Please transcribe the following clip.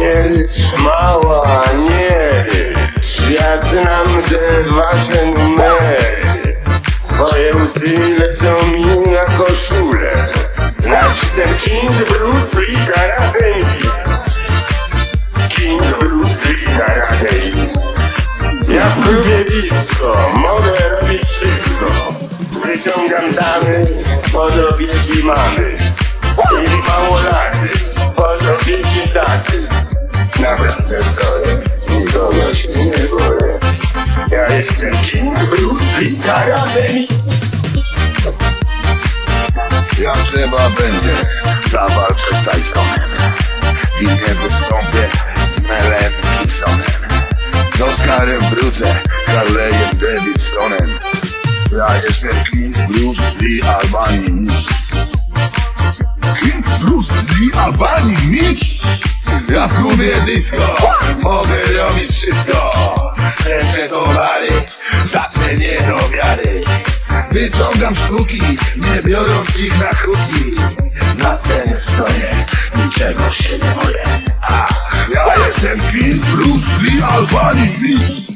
rycz, mała, nie. Ja znam te wasze numery. Twoje łzy lecą mi na koszulę. Ten King Bruce Lee Karate. King Bruce Lee Karate. Ja w klubie disco mogę robić wszystko. Wyciągam damy spod opieki mamy. I małolaty spod opieki taty. Stoję, nikogo się nie boję. Ja jestem King Bruce Lee Karate Mix. Jak trzeba będzie, zawalczę z Tysonem. I nie wystąpię z Melem Gibsonem. Z Oscarem wrócę, Harley'em Davidsonem. Ja jestem King Bruce Lee Albanii. King Bruce Lee Albanii? Ja w klubie disco mogę robić wszystko. Lecę towary, zacznę nie do wiary. Wyciągam sztuki, nie biorąc ich na chuki. Na scenie stoję, niczego się nie boję. A, ja jestem King Bruce Lee Albanii.